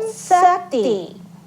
ஓம் சக்தி.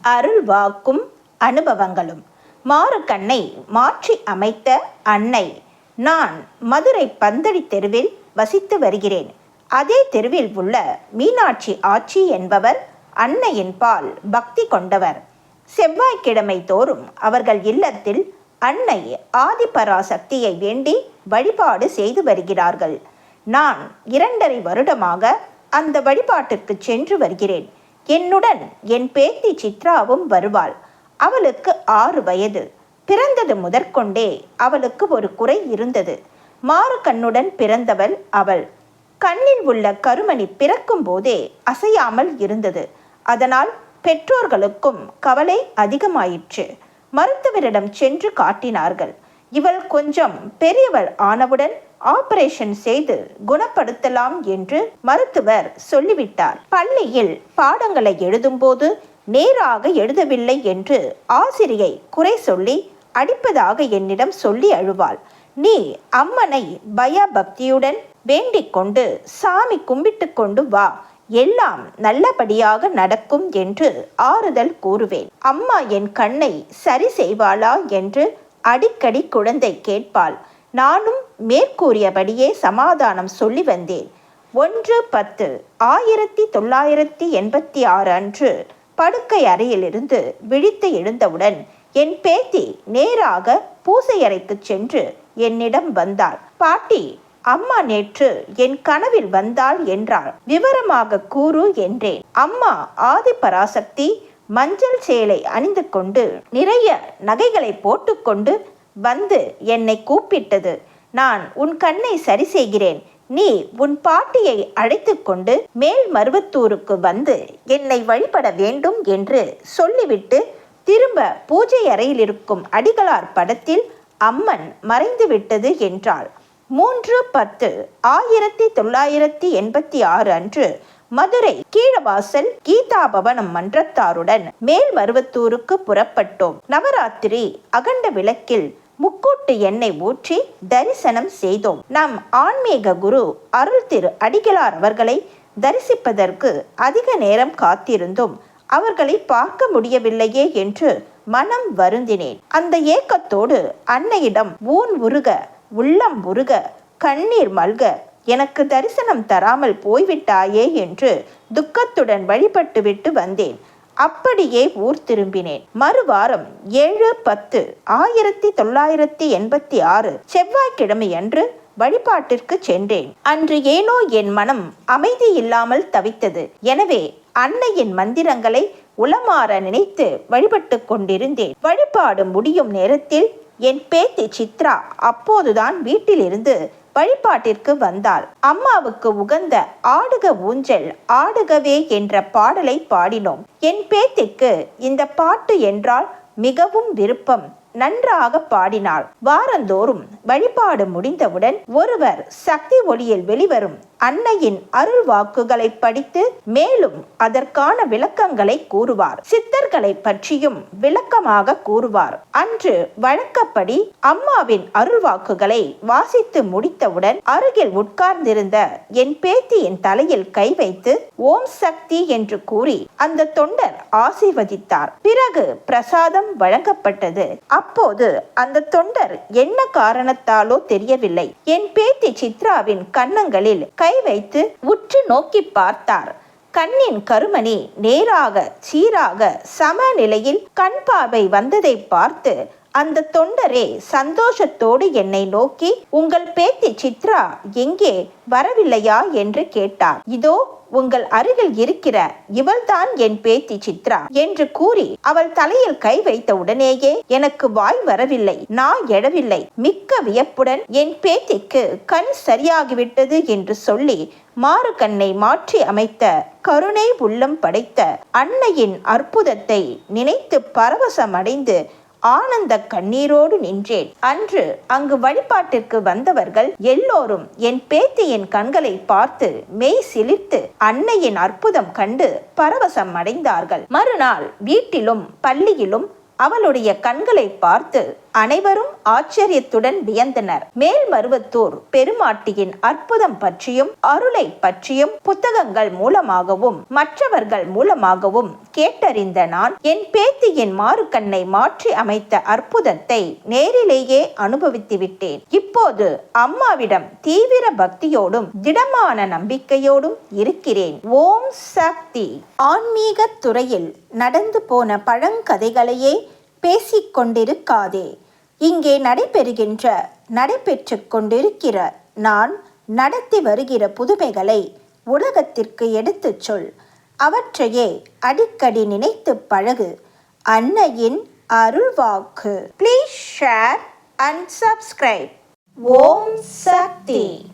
அருள் வாக்கும் அனுபவங்களும். மாறுகண்ணை மாற்றி அமைத்த அன்னை. நான் மதுரை பந்தடி தெருவில் வசித்து வருகிறேன். அதே தெருவில் உள்ள மீனாட்சி ஆட்சி என்பவர் அன்னையின் பால் பக்தி கொண்டவர். செவ்வாய்க்கிழமை தோறும் அவர்கள் இல்லத்தில் அன்னை ஆதிபராசக்தியை வேண்டி வழிபாடு செய்து வருகிறார்கள். நான் இரண்டரை வருடமாக அந்த வழிபாட்டிற்கு சென்று வருகிறேன். என்னுடன் என் பேத்தி சித்ராவும் வருவாள். அவளுக்கு ஆறு வயது. பிறந்தது முதற்கொண்டே அவளுக்கு ஒரு குறை இருந்தது. மாறு கண்ணுடன் பிறந்தவள் அவள். கண்ணில் உள்ள கருமணி பிறக்கும் போதே அசையாமல் இருந்தது. அதனால் பெற்றோர்களுக்கும் கவலை அதிகமாயிற்று. மருத்துவரிடம் சென்று காட்டினார்கள். இவள் கொஞ்சம் பெரியவள் ஆனவுடன் ஆபரேஷன் செய்து குணப்படுத்தலாம் என்று மருத்துவர் சொல்லிவிட்டார். பள்ளியில் பாடங்களை எழுதும்போது நேராக எழுதவில்லை என்று ஆசிரியை குறை சொல்லி அடிப்பதாக என்னிடம் சொல்லி அழுவாள். நீ அம்மனை பயபக்தியுடன் வேண்டிக் கொண்டு சாமி கும்பிட்டு கொண்டு வா. எல்லாம் நல்லபடியாக நடக்கும் என்று ஆறுதல் கூறுவேன். அம்மா என் கண்ணை சரி செய்வாளா? என்று அடிக்கடி குழந்தை கேட்பாள். நானும் மேற்கூறியபடியே சமாதானம் சொல்லி வந்தேன். ஒன்று பத்து ஆயிரத்தி தொள்ளாயிரத்தி எண்பத்தி ஆறு அன்று படுக்கை அறையிலிருந்து விழித்து எழுந்தவுடன் என் பேத்தி நேராக பூசை அறைக்கு சென்று என்னிடம் வந்தாள். பாட்டி அம்மா நேற்று என் கனவில் வந்தாள் என்றாள். விவரமாக கூறு என்றேன். அம்மா ஆதிபராசக்தி மஞ்சள் சேலை அணிந்து கொண்டு நிறைய நகைகளை போட்டுக்கொண்டு வந்து என்னை கூப்பிட்டது. நான் உன் கண்ணை சரி செய்கிறேன் நீ உன் பாட்டியை அழைத்து கொண்டு மேல் மருவத்தூருக்கு வந்து என்னை வழிபட வேண்டும் என்று சொல்லிவிட்டு திரும்ப பூஜை அறையில் இருக்கும் அடிகளார் படத்தில் அம்மன் மறைந்து விட்டது என்றாள். மூன்று பத்து ஆயிரத்தி தொள்ளாயிரத்தி எண்பத்தி ஆறு அன்று மதுரை கீழவாசல் கீதா பவனம் மன்றத்தாருடன் மேல் மருவத்தூருக்கு புறப்பட்டோம். நவராத்திரி அகண்ட விளக்கில் முக்கூட்டு எண்ணெய் ஊற்றி தரிசனம் செய்தோம். நம் ஆன்மீக குரு அருள் திரு அடிகளார் அவர்களை தரிசிப்பதற்கு அதிக நேரம் காத்திருந்தும். அவர்களை பார்க்க முடியவில்லையே என்று மனம் வருந்தினேன். அந்த ஏக்கத்தோடு அன்னையிடம் ஊன் உருக உள்ளம் உருக கண்ணீர் மல்க எனக்கு தரிசனம் தராமல் போய்விட்டாயே என்று துக்கத்துடன் வழிபட்டுவிட்டு வந்தேன். அப்படியே ஊர் திரும்பினேன். மறுவாரம் ஏழு பத்து ஆயிரத்தி தொள்ளாயிரத்தி எண்பத்தி ஆறு செவ்வாய்க்கிழமை அன்று வழிபாட்டிற்கு சென்றேன். அன்று ஏனோ என் மனம் அமைதி இல்லாமல் தவித்தது. எனவே அன்னையின் மந்திரங்களை உளமாற நினைத்து வழிபட்டு கொண்டிருந்தேன். வழிபாடு முடியும் நேரத்தில் என் பேத்தி சித்ரா அப்போதுதான் வீட்டிலிருந்து வழிபாட்டிற்கு வந்தாள். அம்மாவுக்கு உகந்த ஆடுக ஊஞ்சல் ஆடுகவே என்ற பாடலை பாடினோம். என் பேத்திக்கு இந்த பாட்டு என்றால் மிகவும் விருப்பம். நன்றாக பாடினாள். வாரந்தோறும் வழிபாடு முடிந்தவுடன் ஒருவர் சக்தி ஒளியில் வெளிவரும் அன்னையின் அருள் வாக்குகளை படித்து மேலும் அதற்கான விளக்கங்களை கூறுவார். சித்தர்களை பற்றியும் விளக்கமாக கூறுவார். அன்று வழக்கப்படி அம்மாவின் அருள் வாக்குகளை வாசித்து முடித்தவுடன் அருகில் உட்கார்ந்திருந்த என் பேத்தியின் தலையில் கை வைத்து ஓம் சக்தி என்று கூறி அந்த தொண்டர் ஆசீர்வதித்தார். பிறகு பிரசாதம் வழங்கப்பட்டது. அப்போது அந்த தொண்டர் என்ன காரணத்தாலோ தெரியவில்லை. என் பேத்தி சித்ராவின் கன்னங்களில் கை வைத்து உற்று நோக்கி பார்த்தார். கண்ணின் கருமணி நேராக சீராக சமநிலையில் கண் பார்வை வந்ததை பார்த்து அந்த தொண்டரே சந்தோஷத்தோடு என்னை நோக்கி உங்கள் பேத்தி சித்ரா எங்கே? வரவில்லையா? என்று கேட்டார். இதோ உங்கள் அருகில் இருக்கிற இவள்தான் என் பேத்தி சித்ரா என்று கூறி அவள் தலையில் கை வைத்த உடனேயே எனக்கு வாய் வரவில்லை நான் எழவில்லை. மிக்க வியப்புடன் என் பேத்திக்கு கண் சரியாகிவிட்டது என்று சொல்லி மாறு கண்ணை மாற்றி அமைத்த கருணை உள்ளம் படைத்த அன்னையின் அற்புதத்தை நினைத்து பரவசமடைந்து ஆனந்த கண்ணீரோடு நின்றேன். அன்று அங்கு வழிபாட்டிற்கு வந்தவர்கள் எல்லோரும் என் பேத்தியின் கண்களை பார்த்து மெய் சிலிர்த்து அன்னையின் அற்புதம் கண்டு பரவசம் அடைந்தார்கள். மறுநாள் வீட்டிலும் பள்ளியிலும் அவளுடைய கண்களை பார்த்து அனைவரும் ஆச்சரியத்துடன் வியந்தனர். மேல்மருவத்தூர் பெருமாட்டியின் அற்புதம் பற்றியும் அருளை பற்றியும் புத்தகங்கள் மூலமாகவும் மற்றவர்கள் மூலமாகவும் கேட்டறிந்த நான் என் பேத்தியின் மாறுக்கண்ணை மாற்றி அமைத்த அற்புதத்தை நேரிலேயே அனுபவித்து விட்டேன். இப்போது அம்மாவிடம் தீவிர பக்தியோடும் திடமான நம்பிக்கையோடும் இருக்கிறேன். ஓம் சக்தி! ஆன்மீக துறையில் நடந்து போன பழங்கதைகளையே பேசிக்கொண்டிருக்காதே. இங்கே நடைபெறுகின்ற நடைபெற்று கொண்டிருக்கிற நான் நடத்தி வருகிற புதுமைகளை உலகத்திற்கு எடுத்துச் சொல். அவற்றையே அடிக்கடி நினைத்து பழகு. அன்னையின் அருள்வாக்கு. Please share and subscribe Om Shakti.